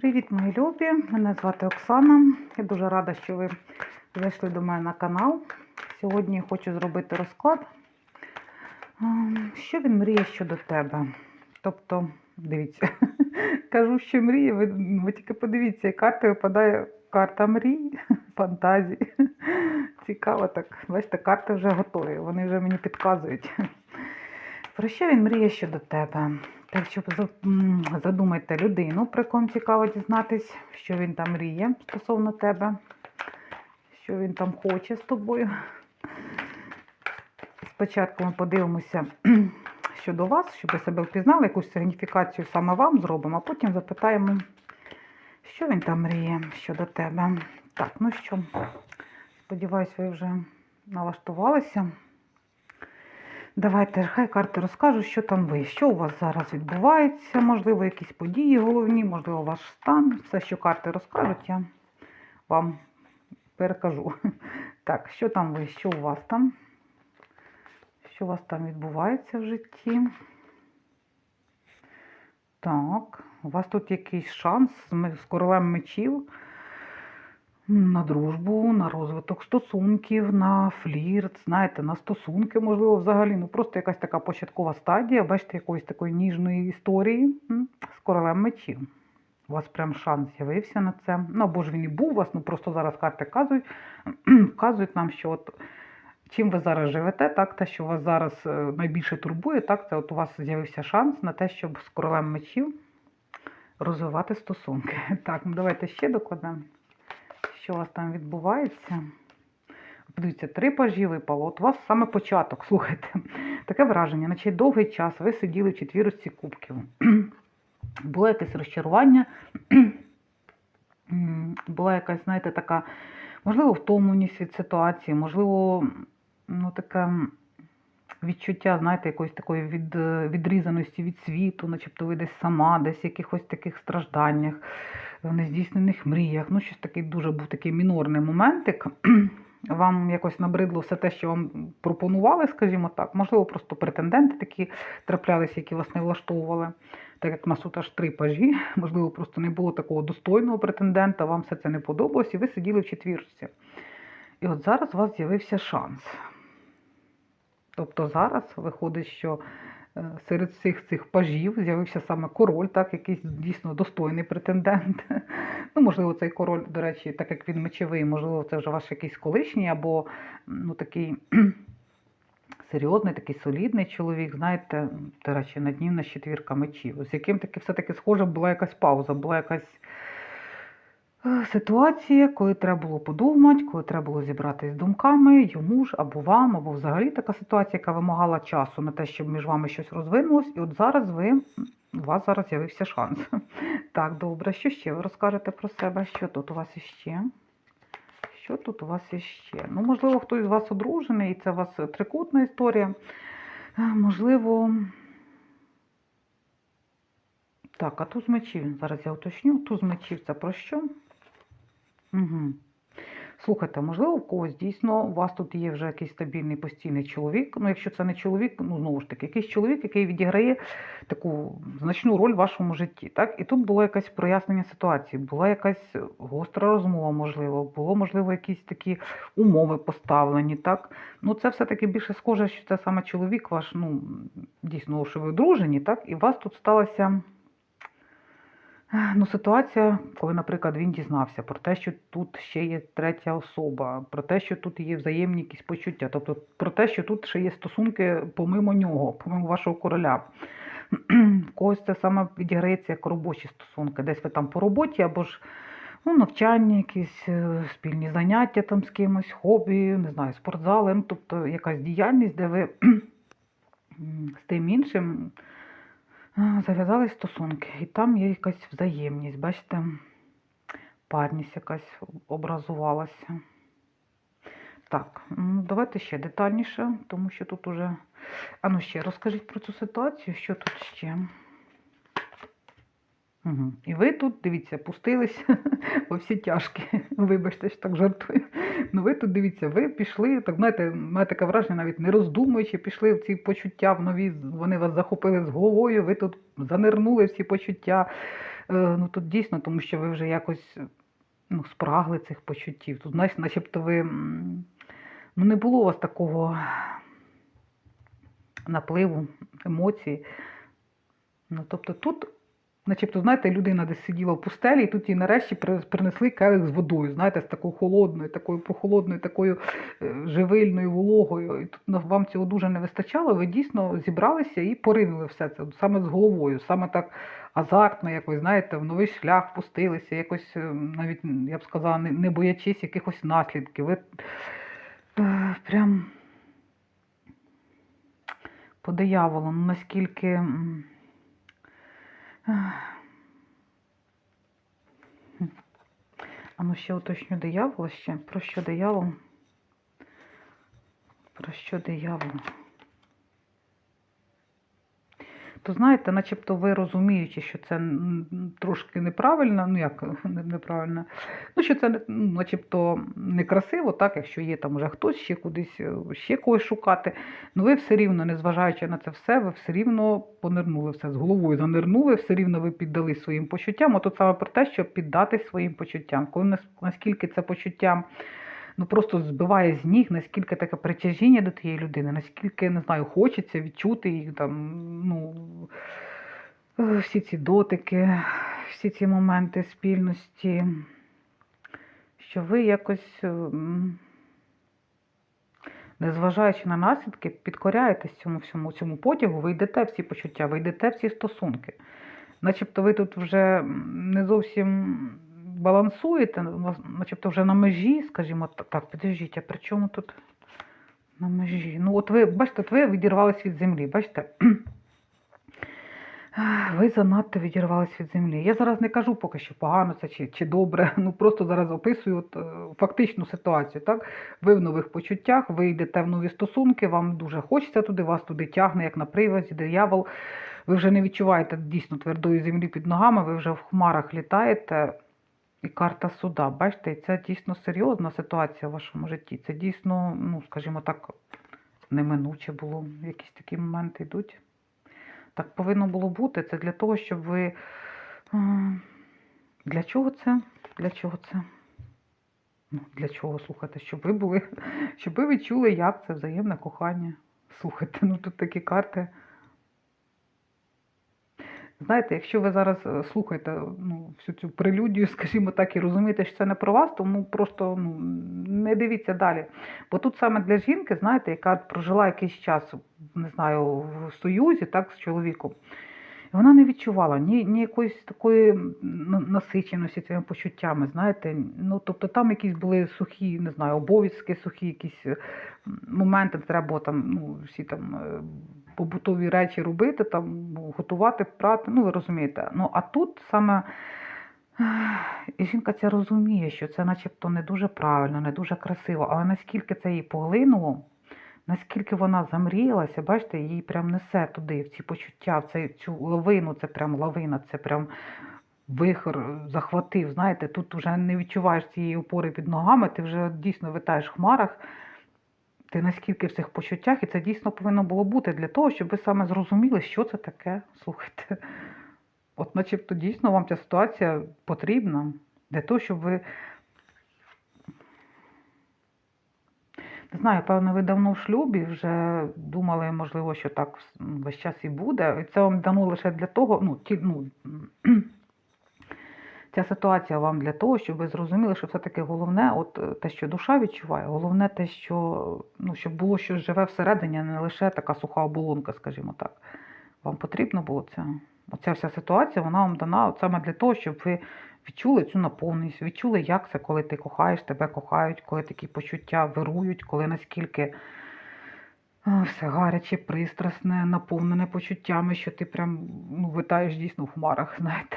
Привіт, мої любі! Мене звати Оксана. Я дуже рада, що ви зайшли до мене на канал. Сьогодні хочу зробити розклад. Що він мріє щодо тебе? Тобто, дивіться, кажу, що мріє, ви, ви тільки подивіться, і карта випадає карта мрій, фантазій. Цікаво так. Бачите, карти вже готові, вони вже мені підказують. Про що він мріє щодо тебе? Так що задумайте людину, про ком цікаво дізнатись, що він там мріє стосовно тебе, що він там хоче з тобою. Спочатку ми подивимося щодо вас, щоб ви себе впізнали, якусь сигніфікацію саме вам зробимо, а потім запитаємо, що він там мріє щодо тебе. Так, ну що, сподіваюсь, ви вже налаштувалися. Давайте, хай карти розкажуть, що там ви, що у вас зараз відбувається, можливо, якісь події головні, можливо, ваш стан. Все, що карти розкажуть, я вам перекажу. Так, що там ви, що у вас там? Що у вас там відбувається в житті? Так, у вас тут якийсь шанс з королем мечів на дружбу, на розвиток стосунків, на флірт, знаєте, на стосунки, можливо, взагалі. Ну, просто якась така початкова стадія, бачите, якоїсь такої ніжної історії з королем мечів. У вас прям шанс з'явився на це. Ну, або ж він і був у вас, ну просто зараз карти вказують, вказують нам, що от чим ви зараз живете, так, те, що вас зараз е, найбільше турбує, так, це от у вас з'явився шанс на те, щоб з королем мечів розвивати стосунки. Так, ну давайте ще докладемо що у вас там відбувається. Подивіться, три пажі випало. От у вас саме початок, слухайте. Таке враження, наче довгий час ви сиділи в четвірочці кубків. Було якесь розчарування, була якась, знаєте, така, можливо, втомленість від ситуації, можливо, ну, таке відчуття, знаєте, якоїсь такої від, відрізаності від світу, начебто ви десь сама, десь в якихось таких стражданнях в нездійснених мріях. Ну, щось такий дуже був такий мінорний моментик. Вам якось набридло все те, що вам пропонували, скажімо так. Можливо, просто претенденти такі траплялися, які вас не влаштовували. Так як в нас тут аж три пажі, можливо, просто не було такого достойного претендента, вам все це не подобалось, і ви сиділи в четвірці. І от зараз у вас з'явився шанс. Тобто зараз виходить, що серед всіх цих пажів з'явився саме король, так, якийсь дійсно достойний претендент. Ну, можливо, цей король, до речі, так як він мечовий, можливо, це вже ваш якийсь колишній або ну, такий серйозний, такий солідний чоловік, знаєте, до речі, над ним на четвірка мечів, з яким таки все-таки схоже була якась пауза, була якась е, ситуація, коли треба було подумати, коли треба було зібратися з думками, йому ж або вам, або взагалі така ситуація, яка вимагала часу на те, щоб між вами щось розвинулось. І от зараз ви, у вас зараз з'явився шанс. Так, добре, що ще ви розкажете про себе? Що тут у вас іще? Що тут у вас іще? Ну, можливо, хтось з вас одружений, і це у вас трикутна історія. Е, Можливо. Так, а туз мечів. Зараз я уточню. Туз мечів це про що? Угу. Слухайте, можливо, в когось дійсно у вас тут є вже якийсь стабільний постійний чоловік. Ну, якщо це не чоловік, ну знову ж таки, якийсь чоловік, який відіграє таку значну роль в вашому житті. Так? І тут було якесь прояснення ситуації, була якась гостра розмова, можливо, було, можливо, якісь такі умови поставлені. Так? Ну, це все-таки більше схоже, що це саме чоловік ваш, ну, дійсно, що ви одружені, так? і у вас тут сталася. Ну, ситуація, коли, наприклад, він дізнався про те, що тут ще є третя особа, про те, що тут є взаємні якісь почуття, тобто про те, що тут ще є стосунки помимо нього, помимо вашого короля. В когось це саме відіграється як робочі стосунки. Десь ви там по роботі або ж ну, навчання, якісь е, спільні заняття там з кимось, хобі, не знаю, спортзали, ну, тобто якась діяльність, де ви з тим іншим зав'язались стосунки, і там є якась взаємність, бачите, парність якась образувалася. Так, ну, давайте ще детальніше, тому що тут уже. А ну ще розкажіть про цю ситуацію, що тут ще. Угу. І ви тут, дивіться, пустились во всі тяжкі. Вибачте, що так жартую. Ну ви тут дивіться, ви пішли, так знаєте, має таке враження, навіть не роздумуючи, пішли в ці почуття в нові, вони вас захопили з головою, ви тут занирнули в ці почуття. ну тут дійсно, тому що ви вже якось ну, спрагли цих почуттів. Тут, знаєш, начебто ви ну, не було у вас такого напливу емоцій. Ну, тобто тут, начебто, знаєте, людина десь сиділа в пустелі, і тут їй нарешті принесли келих з водою, знаєте, з такою холодною, такою прохолодною, такою е, живильною вологою. І тут вам цього дуже не вистачало. Ви дійсно зібралися і поринули все це саме з головою, саме так азартно, якось, знаєте, в новий шлях пустилися, якось е, навіть, я б сказала, не, боячись якихось наслідків. Ви е, прям по дияволу, ну наскільки. А ну ще уточню диявола ще. Про що диявол? Про що диявол? То знаєте, начебто ви розуміючи, що це трошки неправильно, ну як неправильно, ну що це ну, начебто некрасиво, так, якщо є там вже хтось ще кудись, е, ще когось шукати. Ну ви все рівно, незважаючи на це все, ви все рівно понирнули все з головою, занирнули, все рівно ви піддали своїм почуттям. От саме про те, щоб піддати своїм почуттям. Коли наскільки це почуття ну просто збиває з ніг, наскільки таке притяжіння до тієї людини, наскільки, не знаю, хочеться відчути їх там, ну, е, всі ці дотики, всі ці моменти спільності, що ви якось, е, незважаючи на наслідки, підкоряєтесь цьому всьому цьому потягу, ви йдете в почуття, ви йдете в стосунки. Начебто ви тут вже не зовсім балансуєте, ну, начебто вже на межі, скажімо так, підождіть, а при чому тут на межі? Ну, от ви, бачите, от ви відірвались від землі, бачите? Ви занадто відірвались від землі. Я зараз не кажу поки що погано це чи, чи добре. Ну просто зараз описую от, е, фактичну ситуацію. Так? Ви в нових почуттях, ви йдете в нові стосунки, вам дуже хочеться туди, вас туди тягне, як на привязі, диявол. Ви вже не відчуваєте дійсно твердої землі під ногами, ви вже в хмарах літаєте. І карта суда. Бачите, це дійсно серйозна ситуація в вашому житті. Це дійсно, ну, скажімо так, неминуче було. Якісь такі моменти йдуть. Так повинно було бути. Це для того, щоб ви. Для чого це? Для чого це? Ну, для чого слухайте? Щоб ви були, щоб ви відчули, як це взаємне кохання. Слухайте, ну тут такі карти. Знаєте, якщо ви зараз е, слухаєте ну, всю цю прелюдію, скажімо так, і розумієте, що це не про вас, тому просто ну, не дивіться далі. Бо тут саме для жінки, знаєте, яка прожила якийсь час, не знаю, в союзі так, з чоловіком, і вона не відчувала ні, ні якоїсь такої насиченості цими почуттями, знаєте. Ну, тобто там якісь були сухі, не знаю, обов'язки, сухі якісь е, моменти, треба було там, ну, всі там е, побутові речі робити, там, готувати, прати, ну ви розумієте. Ну, а тут саме і жінка ця розуміє, що це начебто не дуже правильно, не дуже красиво, але наскільки це її поглинуло, наскільки вона замріялася, бачите, її прям несе туди, в ці почуття, в цей, цю лавину, це прям лавина, це прям вихор захватив. Знаєте, тут вже не відчуваєш цієї опори під ногами, ти вже дійсно витаєш в хмарах. Ти наскільки в цих почуттях, і це дійсно повинно було бути для того, щоб ви саме зрозуміли, що це таке. Слухайте. От начебто дійсно вам ця ситуація потрібна для того, щоб ви. Не знаю, певно, ви давно в шлюбі вже думали, можливо, що так весь час і буде. І це вам дано лише для того, ну, ті, ну, ця ситуація вам для того, щоб ви зрозуміли, що все-таки головне, от е, те, що душа відчуває, головне те, що ну, щоб було щось живе всередині, а не лише така суха оболонка, скажімо так. Вам потрібно було це. Оця вся ситуація, вона вам дана от саме для того, щоб ви відчули цю наповненість, відчули, як це, коли ти кохаєш, тебе кохають, коли такі почуття вирують, коли наскільки все гаряче, пристрасне, наповнене почуттями, що ти прям ну, витаєш дійсно в хмарах, знаєте.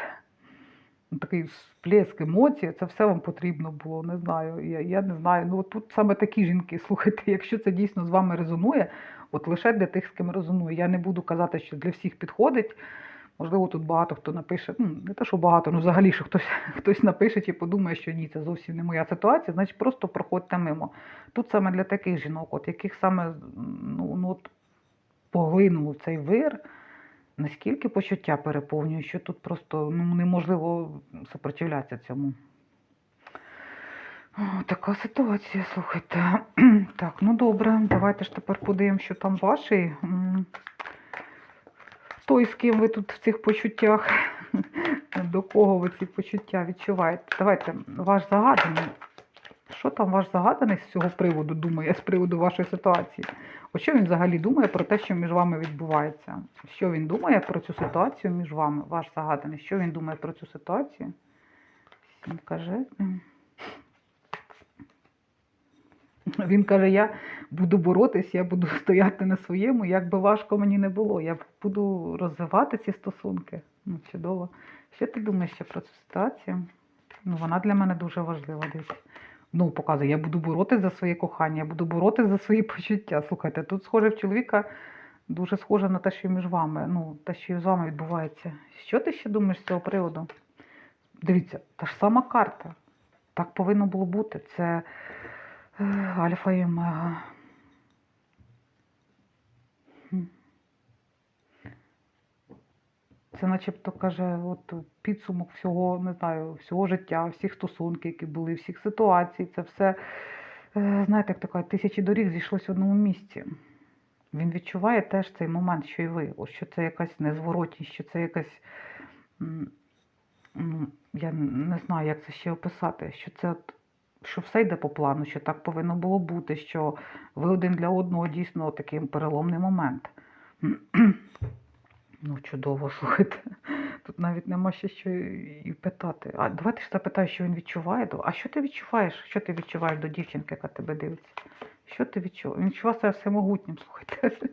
Ну, Такий сплеск емоцій, це все вам потрібно було, не знаю. Я, я не знаю. Ну, от тут саме такі жінки, слухайте, якщо це дійсно з вами резонує, от лише для тих, з ким резонує. Я не буду казати, що для всіх підходить. Можливо, тут багато хто напише, ну не те, що багато, ну взагалі, що хтось, хтось напише чи подумає, що ні, це зовсім не моя ситуація, значить просто проходьте мимо. Тут саме для таких жінок, от яких саме ну, ну, от поглинув цей вир, Наскільки почуття переповнює, що тут просто ну, неможливо сопротивлятися цьому. О, така ситуація, слухайте. Так, ну добре, давайте ж тепер подивимося, що там ваші. Той, з ким ви тут в цих почуттях, до кого ви ці почуття відчуваєте. Давайте, ваш загаданий. Що там ваш загаданий з цього приводу думає, з приводу вашої ситуації? От що він взагалі думає про те, що між вами відбувається? Що він думає про цю ситуацію між вами, ваш загаданий? Що він думає про цю ситуацію? Він каже. Він каже, я буду боротись, я буду стояти на своєму, як би важко мені не було. Я буду розвивати ці стосунки. Ну, чудово. Що ти думаєш ще про цю ситуацію? Ну, вона для мене дуже важлива. Дивіться. Ну, показує, я буду боротися за своє кохання, я буду боротися за свої почуття. Слухайте, тут схоже в чоловіка дуже схоже на те, що між вами, ну, те, що з вами відбувається. Що ти ще думаєш з цього приводу? Дивіться, та ж сама карта. Так повинно було бути. Це е, альфа і омега. Це начебто каже, от підсумок всього, не знаю, всього життя, всіх стосунків, які були, всіх ситуацій. Це все, е, знаєте, як така тисячі доріг зійшлось в одному місці. Він відчуває теж цей момент, що і ви. Що це якась незворотність, що це якась. Я не знаю, як це ще описати. Що це от, що все йде по плану, що так повинно було бути, що ви один для одного дійсно такий переломний момент. Ну, чудово, слухайте. Тут навіть нема ще що і питати. А давайте ж запитаю, що він відчуває. А що ти відчуваєш? Що ти відчуваєш до дівчинки, яка тебе дивиться? Що ти відчуваєш? Він відчуває себе всемогутнім, слухайте.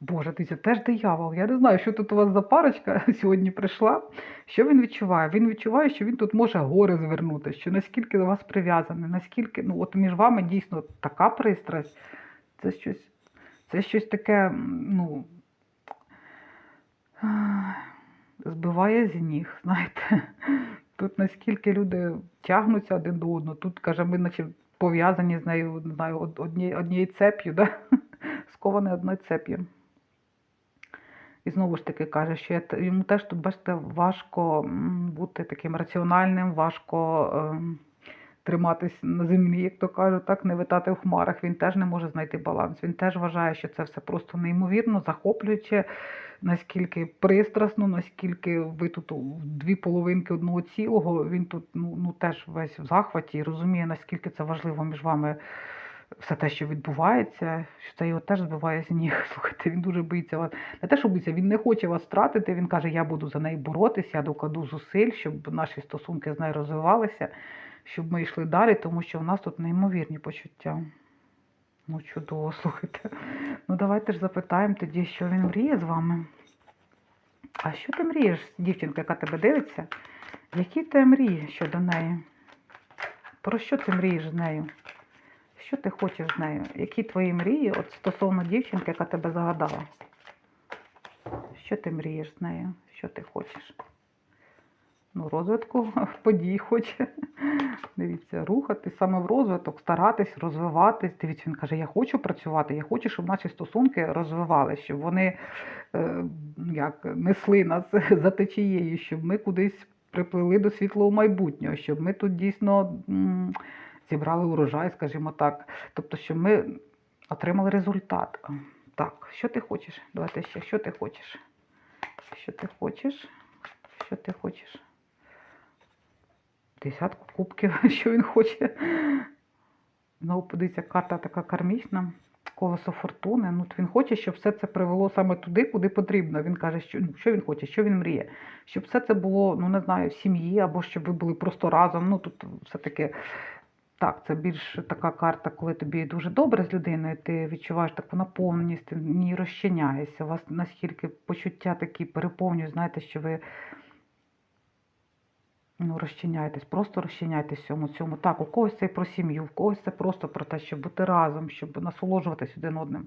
Боже, дивіться, теж диявол. Я не знаю, що тут у вас за парочка сьогодні прийшла. Що він відчуває? Він відчуває, що він тут може гори звернути, що наскільки до вас прив'язаний, наскільки, ну от між вами дійсно така пристрасть. Це щось, це щось таке, ну. Збиває з ніг, знаєте. Тут наскільки люди тягнуться один до одного, тут, каже, ми наче пов'язані з нею, не знаю, од- одні- однією цеп'ю, да? сковані одною цеп'ю. І знову ж таки каже, що я йому теж тут, бачите, важко бути таким раціональним, важко ем, триматись на землі, як то кажуть, так, не витати в хмарах. Він теж не може знайти баланс. Він теж вважає, що це все просто неймовірно, захоплююче, наскільки пристрасно, наскільки ви тут дві половинки одного цілого. Він тут ну, ну теж весь в захваті і розуміє, наскільки це важливо між вами все те, що відбувається, що це його теж збиває з ніг. Слухайте, він дуже боїться вас. Не те, що боїться, він не хоче вас втратити. Він каже, я буду за неї боротися, я докладу зусиль, щоб наші стосунки з нею розвивалися, щоб ми йшли далі, тому що в нас тут неймовірні почуття. Ну, чудово, слухайте. Ну, давайте ж запитаємо тоді, що він мріє з вами. А що ти мрієш, дівчинка, яка тебе дивиться? Які ти мрії щодо неї? Про що ти мрієш з нею? Що ти хочеш з нею? Які твої мрії от стосовно дівчинки, яка тебе загадала? Що ти мрієш з нею? Що ти хочеш? Ну, розвитку подій хоче. Дивіться, рухати саме в розвиток, старатись, розвиватись. Дивіться, він каже, я хочу працювати, я хочу, щоб наші стосунки розвивалися, щоб вони е, як, несли нас за течією, щоб ми кудись приплили до світлого майбутнього, щоб ми тут дійсно м, зібрали урожай, скажімо так. Тобто, щоб ми отримали результат. Так, що ти хочеш? Давайте ще, що ти хочеш? Що ти хочеш? Що ти хочеш? Десятку кубків, що він хоче. Знову подивіться, карта така кармічна, колесо фортуни. Ну, він хоче, щоб все це привело саме туди, куди потрібно. Він каже, що, ну, що він хоче, що він мріє. Щоб все це було, ну не знаю, в сім'ї, або щоб ви були просто разом. Ну, тут все-таки так, це більш така карта, коли тобі дуже добре з людиною, ти відчуваєш таку наповненість, ти в розчиняєшся. У вас наскільки почуття такі переповнюють, знаєте, що ви ну, розчиняєтесь, просто розчиняєтесь в цьому. Так, у когось це про сім'ю, в когось це просто про те, щоб бути разом, щоб насолоджуватись один одним,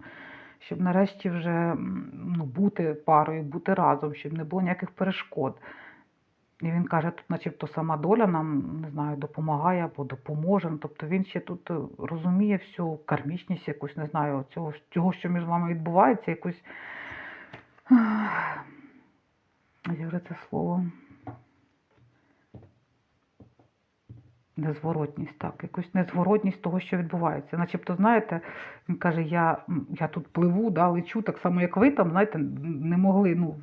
щоб нарешті вже ну, бути парою, бути разом, щоб не було ніяких перешкод. І він каже, тут начебто сама доля нам, не знаю, допомагає або допоможе. Ну, Тобто він ще тут е, розуміє всю кармічність, якусь, не знаю, цього, цього, що між вами відбувається, якусь. Як вже це слово? Незворотність, так, якусь незворотність того, що відбувається. Начебто, знаєте, він каже, я, я тут пливу, да, лечу, так само, як ви там, знаєте, не могли ну,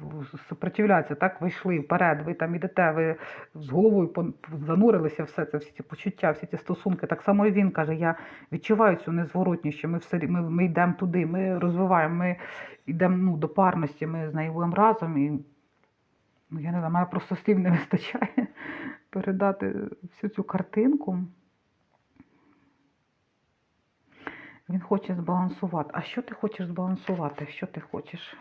сопротивлятися, так, ви йшли вперед, ви там ідете, ви з головою занурилися, все це, всі ці почуття, всі ці стосунки. Так само і він каже, я відчуваю цю незворотність, що ми все ми, ми йдемо туди, ми розвиваємо, ми йдемо ну, до парності, ми з нею будемо разом. І, ну, я не знаю, мене просто слів не вистачає передати всю цю картинку. Він хоче збалансувати. А що ти хочеш збалансувати? Що ти хочеш?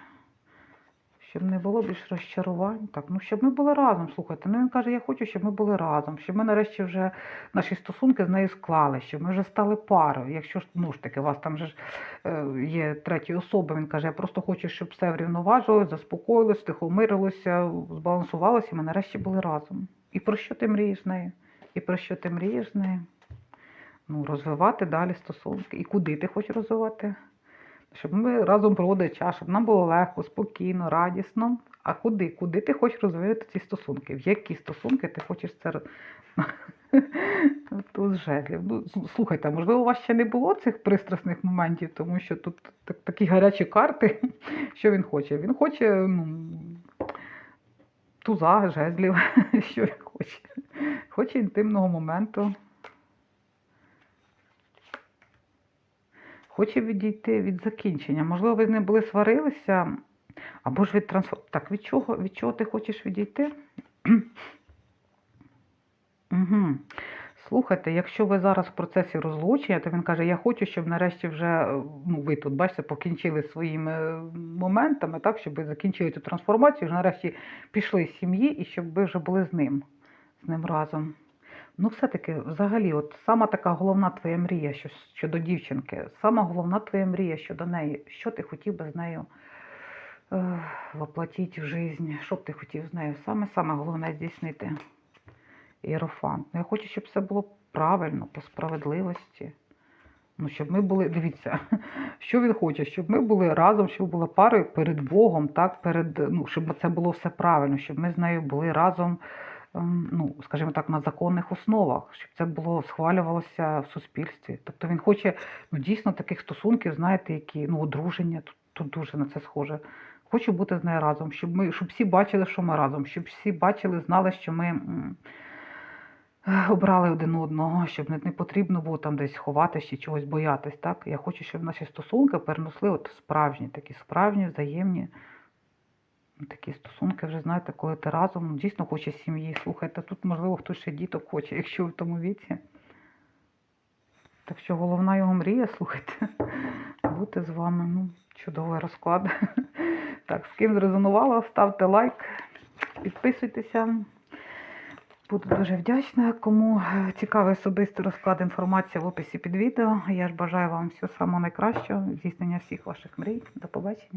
Щоб не було більш розчарувань. Так, ну щоб ми були разом. Слухайте, ну він каже, я хочу, щоб ми були разом, щоб ми нарешті вже наші стосунки з нею склали, щоб ми вже стали парою. Якщо ж ну ж таки, у вас там же ж е, є треті особи, він каже, я просто хочу, щоб все врівноважилось, заспокоїлось, тихомирилося, збалансувалося, і ми нарешті були разом. І про що ти мрієш з нею? І про що ти мрієш з нею? Ну, розвивати далі стосунки. І куди ти хочеш розвивати? Щоб ми разом проводили час, щоб нам було легко, спокійно, радісно. А куди? Куди ти хочеш розвивати ці стосунки? В які стосунки ти хочеш це Тут з. Ну, слухайте, можливо, у вас ще не було цих пристрасних моментів, тому що тут так, такі гарячі карти. Що він хоче? Він хоче ну, туза, жезлів, що він хоче. Хоче інтимного моменту. Хоче відійти від закінчення. Можливо, ви з ним були сварилися, або ж від трансфер... Так, від чого, від чого ти хочеш відійти? Угу. Слухайте, якщо ви зараз в процесі розлучення, то він каже, я хочу, щоб нарешті вже е, ну, ви тут, бачите, покінчили своїми е, моментами, так, щоб ви закінчили цю трансформацію, вже нарешті пішли з сім'ї і щоб ви вже були з ним, з ним разом. Ну, все-таки, взагалі, от сама така головна твоя мрія що, щодо дівчинки, сама головна твоя мрія щодо неї, що ти хотів би з нею е, воплотити в життя, що б ти хотів з нею? Саме-саме головне здійснити. Іерофант. Ну, я хочу, щоб все було правильно, по справедливості. Ну, щоб ми були, дивіться, що він хоче, щоб ми були разом, щоб була парою перед Богом, так, перед, ну, щоб це було все правильно, щоб ми з нею були разом, ну, скажімо так, на законних основах, щоб це було схвалювалося в суспільстві. Тобто він хоче ну, дійсно таких стосунків, знаєте, які ну, одруження, тут, тут дуже на це схоже. Хочу бути з нею разом, щоб ми, щоб всі бачили, що ми разом, щоб всі бачили, знали, що ми. обрали один одного, щоб не, не потрібно було там десь ховатися чи чогось боятись. Так? Я хочу, щоб наші стосунки перенесли от справжні, такі справжні, взаємні. Такі стосунки, вже знаєте, коли ти разом ну, дійсно хочеш сім'ї. Слухайте, тут, можливо, хтось ще діток хоче, якщо в тому віці. Так що головна його мрія, слухайте, бути з вами. Ну, чудовий розклад. Так, з ким зрезонувало, ставте лайк, підписуйтеся. Буду дуже вдячна. Кому цікавий особистий розклад інформація в описі під відео. Я ж бажаю вам всього самого найкращого, здійснення всіх ваших мрій. До побачення.